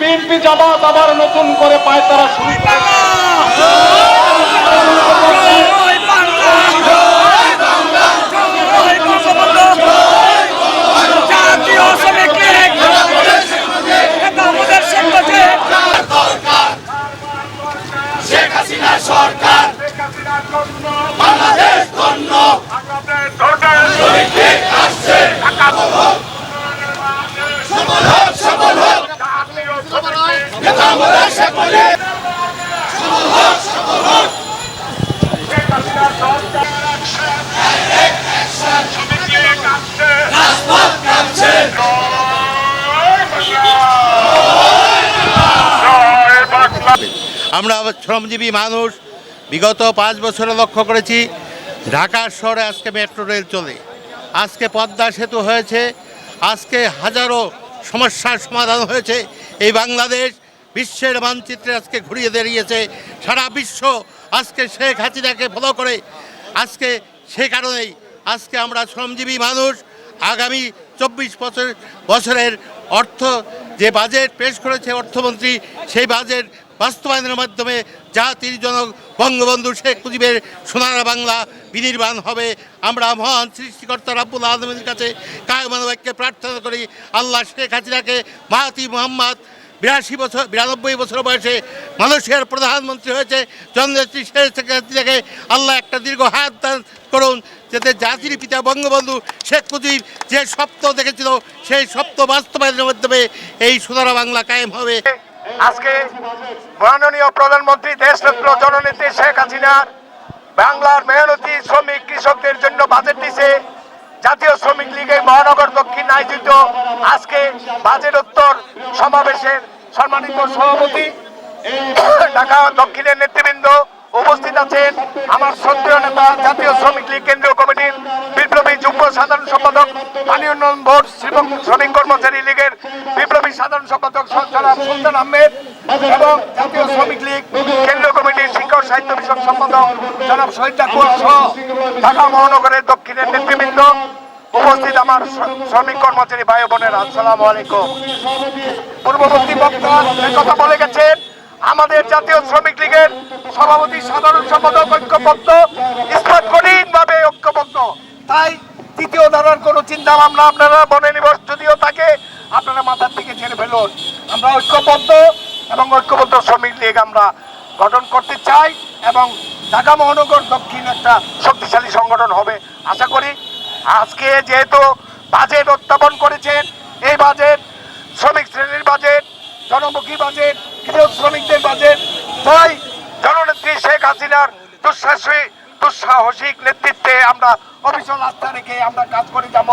BNP জামাত আবার নতুন করে পায়তারা শুরু সরকার বাংলাদেশ ধন্য শহীদ আসছে। আমরা শ্রমজীবী মানুষ, বিগত পাঁচ বছরে লক্ষ্য করেছি ঢাকার শহরে আজকে মেট্রো রেল চলে। আজকে পদ্মা সেতু হয়েছে, আজকে হাজারো সমস্যার সমাধান হয়েছে এই বাংলাদেশ। বিশ্বের মানচিত্রে আজকে ঘুরিয়ে দাঁড়িয়েছে সারা বিশ্ব। আজকে শেখ হাসিনাকে ফলো করে। আজকে সে কারণেই আজকে আমরা শ্রমজীবী মানুষ। আগামী চব্বিশ বছর, বছরের অর্থ যে বাজেট পেশ করেছে অর্থমন্ত্রী, সেই বাজেট বাস্তবায়নের মাধ্যমে জাতির জনক বঙ্গবন্ধু শেখ মুজিবের সোনার বাংলা বিনির্মাণ হবে। আমরা মহান সৃষ্টিকর্তা রাব্বুল আলমের কাছে কায়মানবাক্যে প্রার্থনা করি, আল্লাহ শেখ হাসিনাকে মাহাতি মোহাম্মদ বিরাশি বছর, বিরানব্বই বছর বয়সে মালয়েশিয়ার প্রধানমন্ত্রী হয়েছে শেখ হাসিনাকে আল্লাহ একটা দীর্ঘ হাত দান করুন, যাতে জাতির পিতা বঙ্গবন্ধু শেখ মুজিব যে স্বপ্ন দেখেছিল, সেই স্বপ্ন বাস্তবায়নের মাধ্যমে এই সোনারা বাংলা কায়েম হবে। আজকে মাননীয় প্রধানমন্ত্রী দেশরত্ন জননেত্রী শেখ হাসিনার বাংলার মেহনতি শ্রমিক কৃষকদের জন্য বাজেট দিছে। জাতীয় শ্রমিক লীগের মহানগর দক্ষিণ আয়োজিত আজকে বাজেট উত্তর সমাবেশের সম্মানিত সভাপতি, ঢাকা দক্ষিণের নেতৃবৃন্দ উপস্থিত আছেন আমার শ্রদ্ধেয় নেতা, জাতীয় শ্রমিক লীগ কেন্দ্রীয় কমিটির বিপ্লবী যুগ্ম সাধারণ সম্পাদক, পানি উন্নয়ন বোর্ড শ্রমিক কর্মচারী লীগের বিপ্লবী সাধারণ সম্পাদক জনাব সুলতান আহমেদ এবং জাতীয় শ্রমিক লীগ কেন্দ্রীয় কমিটির শিক্ষক সাহিত্য বিষয়ক সম্পাদক জনাব শহীদ ডাকুয়া সহ ঢাকা মহানগরের দক্ষিণের নেতৃবৃন্দ। উপস্থিত আমার শ্রমিক কর্মচারী ভাই বোনেরা, আসসালামু আলাইকুম। পূর্ববর্তী বক্তা কথা বলে গেছেন, আমাদের জাতীয় শ্রমিক লীগের সভাপতি, সাধারণ সম্পাদক, ঐক্যবদ্ধ ইস্পাত কঠিন ভাবে ঐক্যবদ্ধ। তাই তৃতীয় ধারার কোনো চিন্তা ভাবনা আপনারা মনে নিবস, যদিও থাকে আপনারা মাথার দিকে ছেড়ে ফেলুন। আমরা ঐক্যবদ্ধ এবং ঐক্যবদ্ধ শ্রমিক লীগ আমরা গঠন করতে চাই এবং ঢাকা মহানগর দক্ষিণ একটা শক্তিশালী সংগঠন হবে। আশা করি আজকে যেহেতু বাজেট উত্থাপন করেছেন এই বাজেট, শ্রমিক শ্রেণির বাজেট, জনমুখী বাজেট, কৃষক শ্রমিকদের বাজেট, তাই জননেত্রী শেখ হাসিনার দুঃসাহসী, দুঃসাহসিক নেতৃত্বে আমরা অবিচল আস্থা রেখে আমরা কাজ করে যাব।